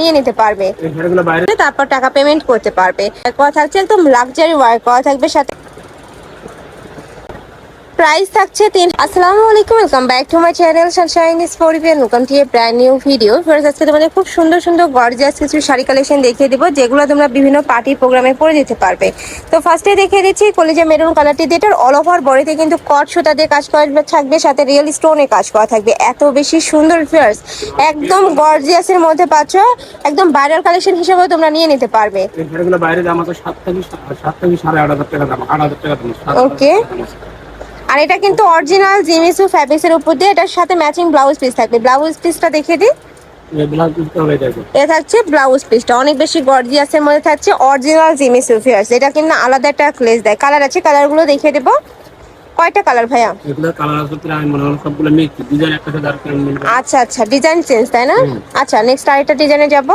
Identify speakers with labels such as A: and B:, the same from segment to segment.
A: নিয়ে নিতে পারবে। তারপর টাকা পেমেন্ট করতে পারবে। কথা থাকছে একদম লাক্সারি ওয়ার্ক করা থাকবে সাথে প্রাইস থাকছে তিন আসসালামু আলাইকুম welcome back to my channel sunshine is ফরিবিয়ান welcome to a brand new video first আজকে তোমাদের খুব সুন্দর সুন্দর গর্জিয়াস কিছু শাড়ি কালেকশন দেখিয়ে দিব যেগুলো তোমরা বিভিন্ন পার্টি প্রোগ্রামে পরে যেতে পারবে। তো ফার্স্টে দেখিয়ে দিচ্ছি কলেজে মেরুন কালারটি দিয়ে এটার অল ওভার বডিতে কিন্তু কট সুতা দিয়ে কাজ করা থাকবে সাথে রিয়েল স্টোনে কাজ করা থাকবে। এত বেশি সুন্দর ফিয়ার্স একদম গর্জিয়াসের মধ্যে পাচ্ছ একদম ভাইরাল কালেকশন হিসেবেও তোমরা নিয়ে নিতে পারবে।
B: বাইরে দাম আছে সাত থেকে সাত থেকে সাড়ে আট হাজার টাকা দাম আট হাজার টাকা
A: Okay. আর এটা কিন্তু অরিজিনাল জিমিসু ফ্যাব্রিক্সের উপর দিয়ে এটার সাথে ম্যাচিং ব্লাউজ পিস থাকবে। ব্লাউজ পিসটা দেখিয়ে দিই। এটা থাকছে ব্লাউজ পিসটা অনেক বেশি গর্জিয়াসের মধ্যে থাকছে অরিজিনাল এটা কিন্তু আলাদা একটা ক্লেজ দেয়। কালার আছে কালারগুলো দেখিয়ে দেবো। কয়টা কালার ভাইয়া? আচ্ছা আচ্ছা। ডিজাইন চেঞ্জ তাই না? আচ্ছা নেক্সট আরেকটা ডিজাইনে যাব।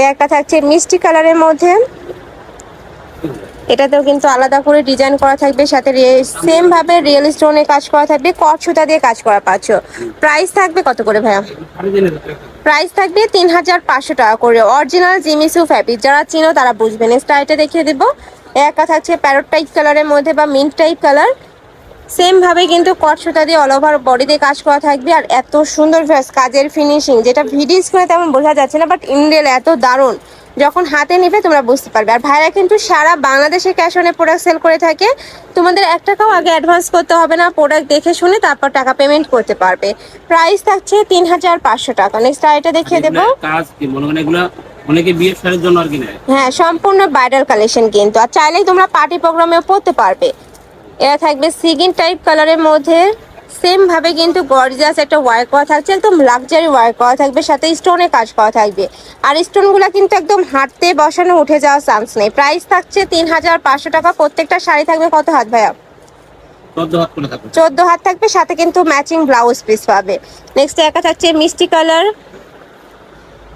B: এই
A: একটা থাকছে মিষ্টি কালারের মধ্যে। এটাতেও কিন্তু আলাদা করে ডিজাইন করা থাকবে, সাথে সেম ভাবে রিয়েল স্টোনে কাজ করা থাকবে, কট সুতা দিয়ে কাজ করা পাচ্ছ। প্রাইস থাকবে কত করে ভাইয়া? প্রাইস থাকবে তিন হাজার পাঁচশো টাকা করে। অরিজিনাল জিমিসু ফ্যাব্রিক যারা চিনো তারা বুঝবে নেক্সট আইটা দেখিয়ে দেবো। একা থাকছে প্যারট টাইপ কালারের মধ্যে বা মিন্ট টাইপ কালার সেম ভাবে কিন্তু কট সুতা দিয়ে অল ওভার বডিতে কাজ করা থাকবে। আর এত সুন্দর কাজের ফিনিশিং যেটা ভিডিও স্ক্রিনে তেমন বোঝা যাচ্ছে না বাট ইন্ডিয়াল এত দারুণ। যখন হাতে নেবে তোমরা বুঝতে পারবে। আর ভাইরা কিন্তু সারা বাংলাদেশে ক্যাশ অনে প্রোডাক্ট সেল করে থাকে। তোমাদের এক টাকাও আগে অ্যাডভান্স করতে হবে না প্রোডাক্ট দেখে শুনে তারপর টাকা পেমেন্ট করতে পারবে। প্রাইস থাকছে তিন হাজার পাঁচশো টাকা। নেক্সট আইটা দেখিয়ে দেবো।
B: কাজ কি? মনে করেন এগুলো অনেকে বিয়ের শাড়ির জন্য আর কি নেয়?
A: হ্যাঁ সম্পূর্ণ ব্রাইডাল কালেকশন কিন্তু। আর চাইলেই তোমরা পার্টি প্রোগ্রামেও পড়তে পারবে। এরা থাকবে সিগিন টাইপ কালারের মধ্যে। সেম ভাবে কিন্তু গর্জিয়াস একটা ওয়ার্ক করা থাকছে একদম লাক্সারি ওয়ার্ক করা থাকবে সাথে স্টোনে কাজ করা থাকবে। আর স্টোনগুলো কিন্তু একদম হাঁটতে বসানো উঠে যাওয়ার চান্স নেই। প্রাইস থাকছে তিন হাজার পাঁচশো টাকা প্রত্যেকটা শাড়ি থাকবে কত হাত ভাইয়া?
B: চোদ্দ হাত থাকবে।
A: চোদ্দ হাত থাকবে সাথে কিন্তু ম্যাচিং ব্লাউজ পিস পাবে। নেক্সট একা থাকছে মিষ্টি কালার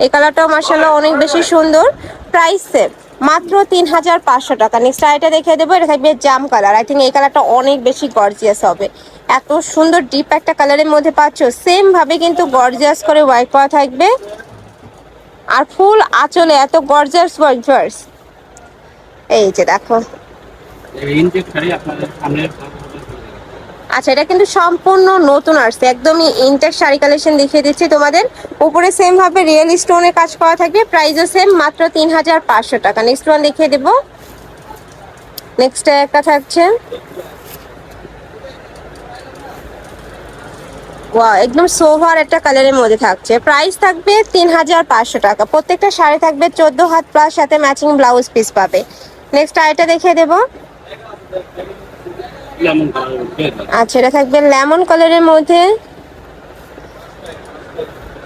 A: এই কালারটাও মার্শাল্লাহ অনেক বেশি সুন্দর। প্রাইস সেম মাত্র তিন হাজার পাঁচশো টাকা। নেক্সট আইটা দেখিয়ে দেবো, এটা থাকবে জাম কালার আই থিঙ্ক এই কালারটা অনেক বেশি গর্জিয়াস হবে। এত সুন্দর ডিপ একটা কালারের মধ্যে পাচ্ছ। সেম ভাবে কিন্তু গর্জিয়াস করে ওয়াইট করা থাকবে। আর ফুল আঁচলে এত গর্জিয়াস ওয়াইফার্স এই যে দেখো
B: ইনটেক শাড়ি আপনাদের সামনে
A: আচ্ছা এটা কিন্তু সম্পূর্ণ নতুন আসছে একদমই ইনটেক শাড়ি কালেকশন দেখিয়ে দিচ্ছি তোমাদের। উপরে সেম ভাবে রিয়েল স্টোনে কাজ করা থাকবে প্রাইসও সেম মাত্র তিন হাজার পাঁচশো টাকা। নেক্সট ওয়ান দেখিয়ে দেবো। নেক্সট একটা থাকছে। ওয়া একদম সোভার একটা কালারের মধ্যে থাকছে। প্রাইস থাকবে তিন হাজার পাঁচশো টাকা। প্রত্যেকটা শাড়ি থাকবে চোদ্দ হাত প্লাস সাথে ম্যাচিং ব্লাউজ পিস পাবে। নেক্সট আইটা দেখিয়ে দেবো। আচ্ছা এটা থাকবে লেমন কালারের মধ্যে।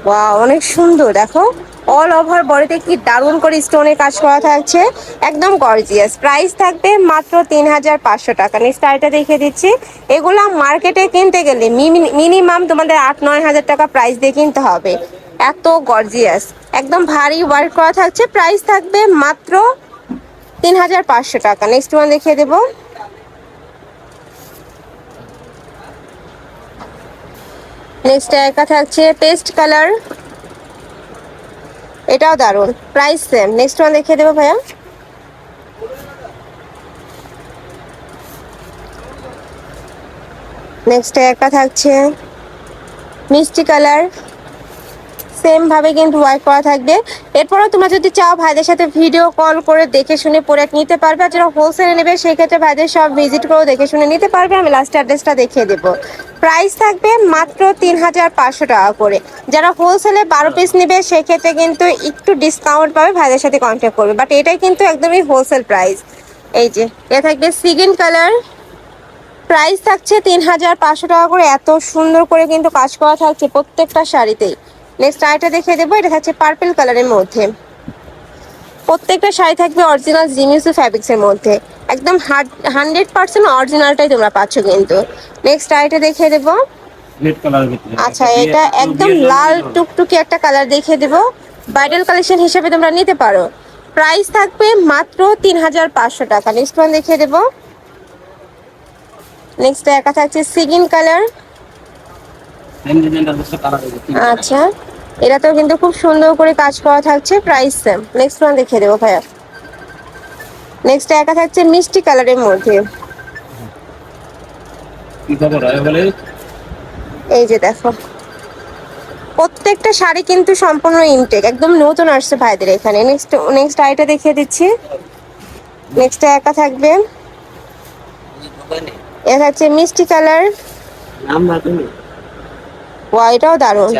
A: ওয়াও অনেক সুন্দর, দেখো। অল ওভার বডিতে কি দারুণ করে স্টোনে কাজ করা থাকছে। একদম গর্জিয়াস প্রাইস থাকবে মাত্র তিন হাজার পাঁচশো টাকা। নেক্সট আইটা দেখিয়ে দিচ্ছি। এগুলো মার্কেটে কিনতে গেলে মিনিমাম তোমাদের আট নয় হাজার টাকা প্রাইস দিয়ে কিনতে হবে। এত গর্জিয়াস একদম ভারী ওয়ার্ক করা থাকছে। প্রাইস থাকবে মাত্র তিন হাজার পাঁচশো টাকা। নেক্সট ওয়ান দেখিয়ে দেবো। নেক্সট একা থাকছে পেস্ট কালার এটাও দারুণ প্রাইস সেম নেক্সট ওয়ান দেখিয়ে দেবো ভাইয়া। নেক্সট একা থাকছে মিষ্টি কালার সেম ভাবে কিন্তু ওয়ার্ক করা থাকবে। এরপরও তোমরা যদি চাও ভাইদের সাথে ভিডিও কল করে দেখে শুনে প্রোডাক্ট নিতে পারবে আর যারা হোলসেলে নেবে সেই ক্ষেত্রে ভাইদের সব ভিজিট করে দেখে শুনে নিতে পারবে। আমি লাস্ট অ্যাড্রেসটা দেখিয়ে দেবো। প্রাইস থাকবে মাত্র তিন হাজার পাঁচশো টাকা করে। যারা হোলসেলে বারো পিস নেবে, সেক্ষেত্রে কিন্তু একটু ডিসকাউন্ট পাবে ভাইদের সাথে কন্ট্যাক্ট করবে। বাট এটাই কিন্তু একদমই হোলসেল প্রাইস এই যে, এটা থাকবে সিগিন কালার প্রাইস থাকছে তিন হাজার পাঁচশো টাকা করে। এত সুন্দর করে কিন্তু কাজ করা থাকছে প্রত্যেকটা শাড়িতেই। নেক্সট আরেকটা দেখিয়ে দেবো এটা থাকছে পার্পেল কালারের মধ্যে। প্রত্যেকটা শাড়ি থাকবে অরিজিনাল জিমিসু ফ্যাব্রিক্সের মধ্যে। একদম হান্ড্রেড পার্সেন্ট অরিজিনালটাই তোমরা পাচ্ছ কিন্তু। নেক্সট আরেকটা দেখিয়ে দেবো। আচ্ছা এটা একদম লাল টুকটুকি একটা কালার দেখিয়ে দেবো। ব্রাইডাল কালেকশন হিসেবে তোমরা নিতে পারো। প্রাইস থাকবে মাত্র তিন হাজার পাঁচশো টাকা। নেক্সট ওয়ান দেখিয়ে দেবো। নেক্সট একা থাকছে সিগিন কালার আচ্ছা। এটাতেও কিন্তু খুব সুন্দর করে কাজ করা থাকছে প্রাইস সেম নেক্সট ওয়ান দেখিয়ে দেবো ভাইয়া। নেক্সট একা থাকছে মিষ্টি কালারের মধ্যে। এই যে দেখো। প্রত্যেকটা শাড়ি কিন্তু সম্পূর্ণ ইনটেক একদম নতুন আসছে ভাইদের এখানে। নেক্সট নেক্সট আইটা দেখিয়ে দিচ্ছি। নেক্সট একা থাকবে। এটা থাকছে মিষ্টি কালার ওয়া এটাও দারুণ।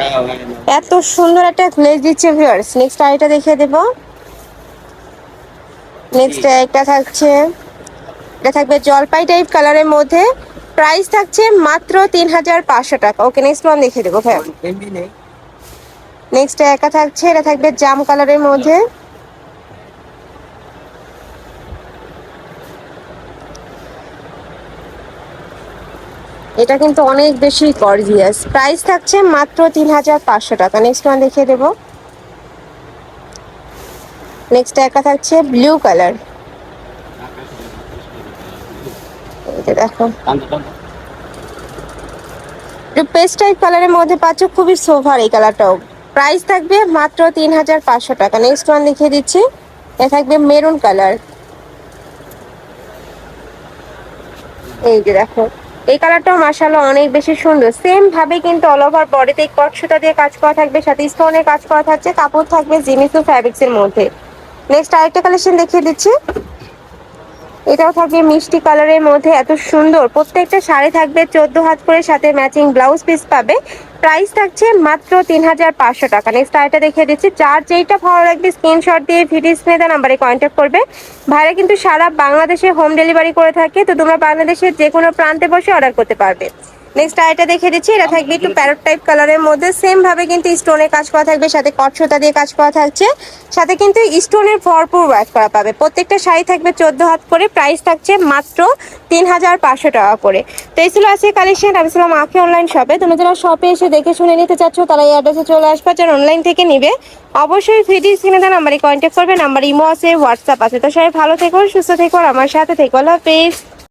A: এত সুন্দর একটা গ্লেজ দিচ্ছে ভিউয়ার্স নেক্সট আইটা দেখিয়ে দেব। নেক্সট একটা থাকছে। এটা থাকবে জলপাই টাইপ কালারের মধ্যে। প্রাইস থাকছে মাত্র তিন হাজার পাঁচশো টাকা। ওকে নেক্সট ওয়ান দেখিয়ে দেবো
B: নেই
A: নেক্সট একা থাকছে। এটা থাকবে জাম কালারের মধ্যে। এটা কিন্তু অনেক বেশি গর্জিয়াস প্রাইস থাকছে মাত্র তিন হাজার পাঁচশো টাকা। নেক্সট ওয়ান দেখিয়ে দেবো। নেক্সট একা থাকছে ব্লু কালার দেখো। পেস্ট টাইপ কালারের মধ্যে পাচ্ছ, খুবই সোভার এই কালারটাও প্রাইস থাকবে মাত্র তিন হাজার পাঁচশো টাকা। নেক্সট ওয়ান দেখিয়ে দিচ্ছি। এ থাকবে মেরুন কালার এই যে দেখো। এই কালারটাও মাসাল্লাহ অনেক বেশি সুন্দর। সেম ভাবে কিন্তু অল ওভার বডিতে কট সুতা দিয়ে কাজ করা থাকবে, সাথে স্টোনের কাজ করা থাকছে, কাপড় থাকবে, জিমিসু ফ্যাব্রিক্স এর মধ্যে। নেক্সট আরেকটা কালেকশন দেখিয়ে দিচ্ছি। এটাও থাকবে মিষ্টি কালারের মধ্যে, এত সুন্দর। প্রত্যেকটা শাড়ি থাকবে চোদ্দ হাত করে, সাথে ম্যাচিং ব্লাউজ পিস পাবে। প্রাইস থাকছে মাত্র তিন হাজার পাঁচশো টাকা। নেক্সট আরেকটা দেখে দিচ্ছি। যার যেইটা ভালো লাগবে স্ক্রিনশট দিয়ে ভিডিও স্ক্রিনে নাম্বারে কন্ট্যাক্ট করবে। ভাইরা কিন্তু সারা বাংলাদেশে হোম ডেলিভারি করে থাকে, তো তোমরা বাংলাদেশের যে কোনো প্রান্তে বসে অর্ডার করতে পারবে। নেক্সট আরেকটা দেখিয়ে দিচ্ছি, এটা থাকবে একটু প্যারট টাইপ কালারের মধ্যে সেম ভাবে কিন্তু স্টোনের কাজ করা থাকবে, সাথে কটসতা দিয়ে কাজ করা থাকছে, সাথে কিন্তু স্টোনের ভরপুর ওয়ার্ক করা পাবে। প্রত্যেকটা শাড়ি থাকবে চোদ্দ হাত করে প্রাইস থাকছে মাত্র তিন হাজার পাঁচশো টাকা করে। তো এই ছিল আজকে কালেকশন আমি ছিলাম আখি অনলাইন শপে তুমি যারা শপে এসে দেখে শুনে নিতে চাচ্ছ, তারা এই অ্যাড্রেসে চলে আসবে, যারা অনলাইন থেকে নিবে। অবশ্যই ভিডিও স্ক্রিনে দেওয়া নাম্বারে কন্ট্যাক্ট করবে নাম্বার ইমো আছে হোয়াটসঅ্যাপ আছে। তো সবাই ভালো থেকো, সুস্থ থেকো আমার সাথে থেকো। আল্লাহ হাফেজ।